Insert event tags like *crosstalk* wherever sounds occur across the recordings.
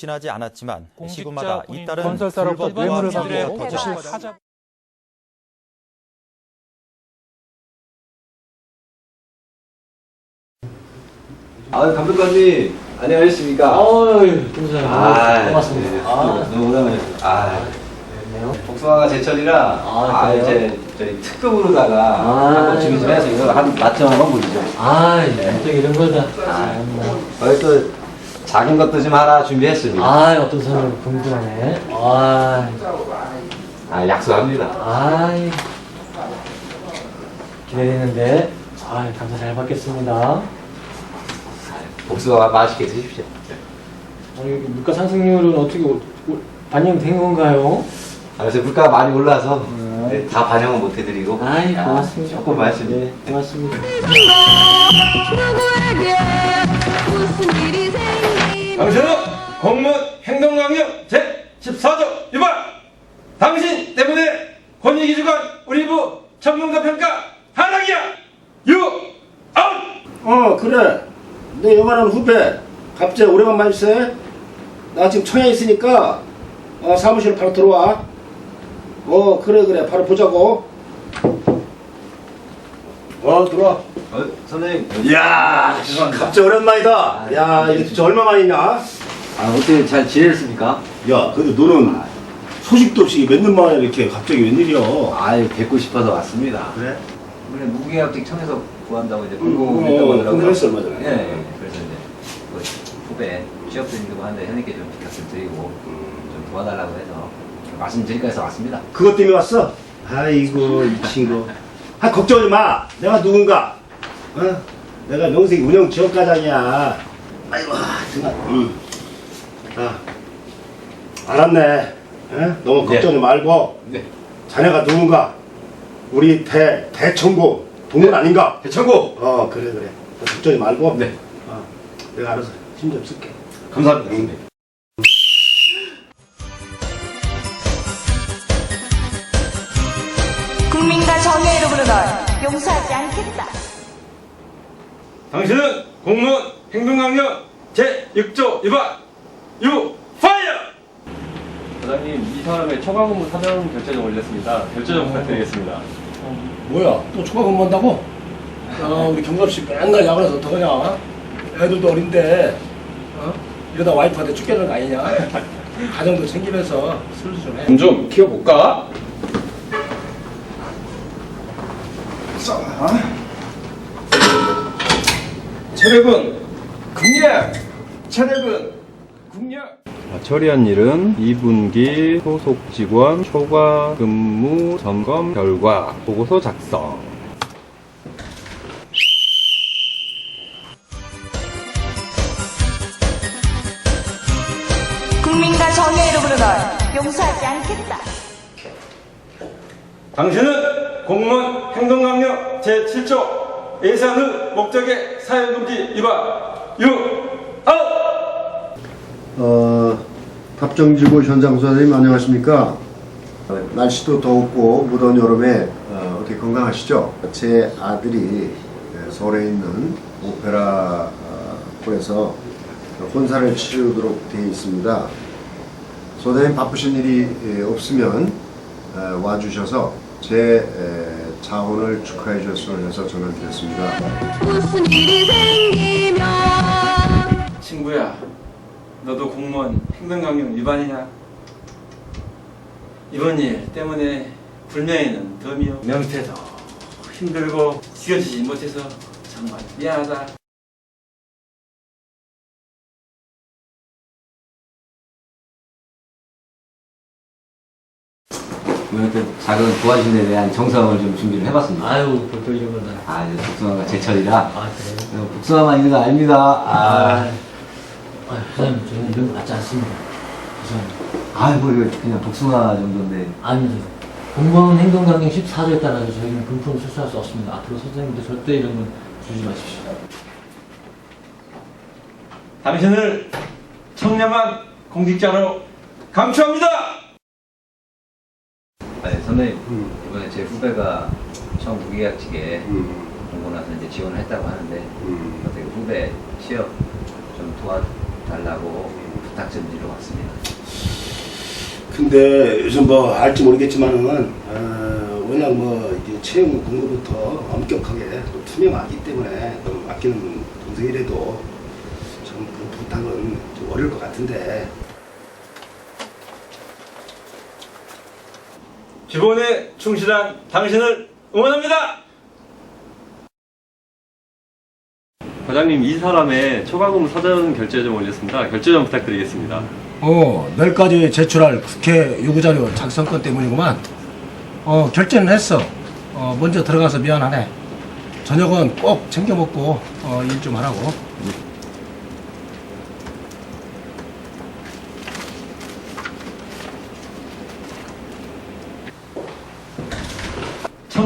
지나지 않았지만 시구마다 잇따른 건설사로부터 뇌물을 받고 거실 하자 아, 감독관님 안녕하십니까? 어이, 김사님. 아, 고맙습니다. 네. 아, 너무 오랜만이었어요. 아. 복숭아가 제철이라 아, 아? 이제 저희 특급으로다가 아, 한번 준비 좀 해서 이거 한 맛점 한번 보시죠. 아, 또 이런 거다. 참나. 거기 또 작은 것도 좀 하나 준비했습니다. 아, 어떤 사람이 궁금하네. 아, 아, 약속합니다. 아이. 기다리는데. 아, 감사 잘 받겠습니다. 복숭아 맛있게 드십시오. 아니, 물가 상승률은 어떻게 반영된 건가요? 아, 요새 물가가 많이 올라서 음. 네, 다 반영은 못 해드리고 아이, 아, 고맙습니다. 조금 말씀이 네, 고맙습니다. 누구에게 무슨 일이 당신은 공무원 행동강령 제14조 위반! 당신 때문에 권익위주관 우리 부 전문가 평가 하락이야! 유! 아웃! 어 그래 내 영화는 후배 갑자기 오래간 만세 나 지금 청양에 있으니까 어, 사무실로 바로 들어와 어 그래 그래 바로 보자고 어 들어와 어, 선생님 이야. 갑자기 오랜만이다 야 이게 진짜 얼마 만이냐 야 아, 어떻게 잘 지냈습니까? 근데 너는 소식도 없이 몇 년 만에 이렇게 갑자기 웬일이야 아유 뵙고 싶어서 왔습니다. 그래? 이번에 무계약직 청에서 구한다고 이제 음, 공고했다고 어, 하더라고요. 그랬어, 얼마 전에. 예, 예. 그래서 이제 그 후배 취업 드린다고 하는데 현님께 좀 부탁 좀 드리고 좀 도와달라고 해서 말씀드릴까 해서 왔습니다. 그것 때문에 왔어? 아이고 이 친구 아 걱정하지 마 내가 누군가 어? 내가 명색 운영 지원과장이야 아이고 등아 음. 아 알았네 어? 너무 걱정하지 말고 네. 자네가 누군가 우리 대 대청고 동문 아닌가 대청고! 어 그래 그래 걱정하지 말고 네. 어, 내가 알아서 힘 좀 쓸게 감사합니다. 선 이름으로 널 용서하지 않겠다. 당신은 공무원 행동강령 제6조 위반! 유! 파이어! 사장님, 이 사람의 초과 근무 사전 결제 좀 올렸습니다. 결제 좀 부탁드리겠습니다. 뭐야 또 추가 근무한다고? 야 우리 경섭씨 맨날 야근해서 어떡하냐 애들도 어린데 어? 이러다 와이프한테 쫓겨나는 거 아니냐 가정도 챙기면서 슬슬 좀해 좀 키워볼까? 체력은 국력! 체력은 국력! 처리한 일은 2분기 소속 직원 초과 근무 점검 결과 보고서 작성. 국민과 정의의 이름으로 널 용서하지 않겠다. 당신은 공무원 행동강령 제7조 예산 후 목적의 사회금지 위반 유! 아웃! 어, 탑정지구 현장 선생님 안녕하십니까? 어, 날씨도 덥고 무더운 여름에 어, 어떻게 건강하시죠? 제 아들이 에, 서울에 있는 오페라 어, 혼사를 치르도록 되어 있습니다. 선생님 바쁘신 일이 에, 없으면 에, 와주셔서 제 에, 자혼을 축하해 주셨으면 해서 전화를 드렸습니다. 무슨 일이 생기면 친구야, 너도 공무원 행동강령 위반이냐? 이번 일 때문에 불명예는 덤이요 명태도 힘들고 지켜지지 못해서 정말 미안하다. 오늘 또 작은 도와주신 데 대한 정성을 좀 준비를 해봤습니다. 아유, 거다. 아, 이제 복숭아가 제철이라 아, 그래요? 어, 복숭아만 있는 거 아닙니다. 아, 아, 아, 사장님, 저는 이런 거 맞지 않습니다. 죄송합니다. 아, 뭐 이거 그냥 복숭아 정도인데. 아니, 공무원 행동강령 14조에 따라서 저희는 금품을 출수할 수 없습니다. 앞으로 선생님도 절대 이런 건 주지 마십시오. 당신을 청렴한 공직자로 감추합니다. 아니, 선생님, 이번에 제 후배가 처음 무계약직에 오고 나서 이제 지원을 했다고 하는데, 어떻게 후배 취업 좀 도와달라고 부탁 좀 드리러 왔습니다. 근데 요즘 뭐 알지 모르겠지만은 어, 워낙 뭐 이게 채용 공고부터 엄격하게 또 투명하기 때문에 또 맡기는 동생이라도 좀그 부탁은 좀 어려울 것 같은데 기본에 충실한 당신을 응원합니다. 과장님 이 사람의 초과금 사전 결제 좀 올렸습니다. 결제 좀 부탁드리겠습니다. 어, 내일까지 제출할 국회 요구자료 작성권 때문이구만. 어, 결제는 했어. 어, 먼저 들어가서 미안하네. 저녁은 꼭 챙겨 먹고, 어, 일 좀 하라고.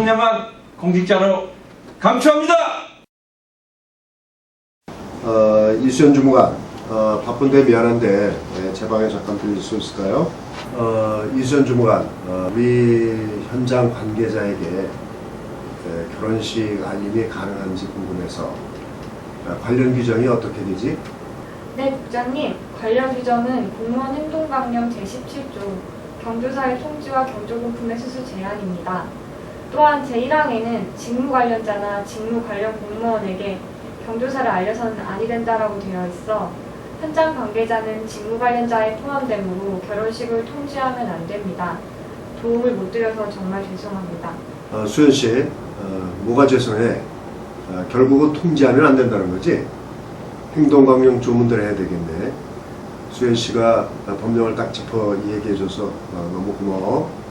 청렴한 공직자로 감추합니다. 어, 이수연 주무관, 어, 바쁜데 미안한데 예, 제 방에 잠깐 들릴 수 있을까요? 어, 이수연 주무관, 어, 우리 현장 관계자에게 예, 결혼식 알림이 가능한지 궁금해서 어, 관련 규정이 어떻게 되지? 네, 국장님. 관련 규정은 공무원 행동강령 제17조 경조사의 통지와 경조금품의 수수 제한입니다. 또한 제1항에는 직무 관련자나 직무 관련 공무원에게 경조사를 알려서는 아니 된다라고 되어 있어 현장 관계자는 직무 관련자에 포함되므로 결혼식을 통지하면 안 됩니다. 도움을 못 드려서 정말 죄송합니다. 어, 수연 씨, 어, 뭐가 죄송해? 어, 결국은 통지하면 안 된다는 거지? 행동강령 조문들 해야 되겠네. 수연 씨가 어, 법령을 딱 짚어 얘기해줘서 어, 너무 고마워.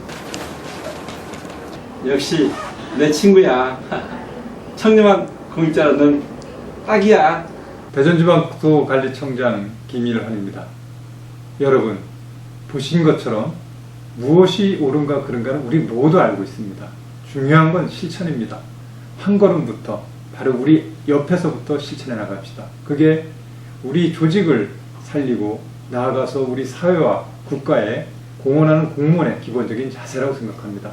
역시 내 친구야. *laughs* 청렴한 공직자는 딱이야. 대전지방국토관리청장 김일환입니다. 여러분 보신 것처럼 무엇이 옳은가 그른가는 우리 모두 알고 있습니다. 중요한 건 실천입니다. 한 걸음부터 바로 우리 옆에서부터 실천해 나갑시다. 그게 우리 조직을 살리고 나아가서 우리 사회와 국가에 공헌하는 공무원의 기본적인 자세라고 생각합니다.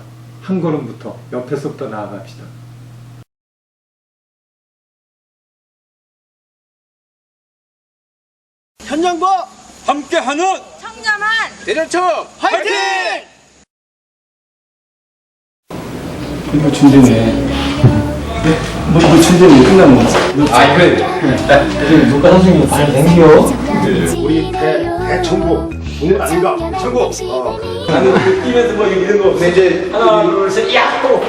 한 걸음부터 옆에서부터 나아갑시다. 현장과 함께하는 청렴한 대전청 화이팅! 이거 준비네. 뭐, 이거 준비는 끝나면 뭐. 아, 그래. 녹화 선생님 잘 댕겨. 우리 대, 대청구 오늘 아닌가? 청구 어, 나는 느낌에서 뭐 이런 거 근데 이제 하나 둘셋 야호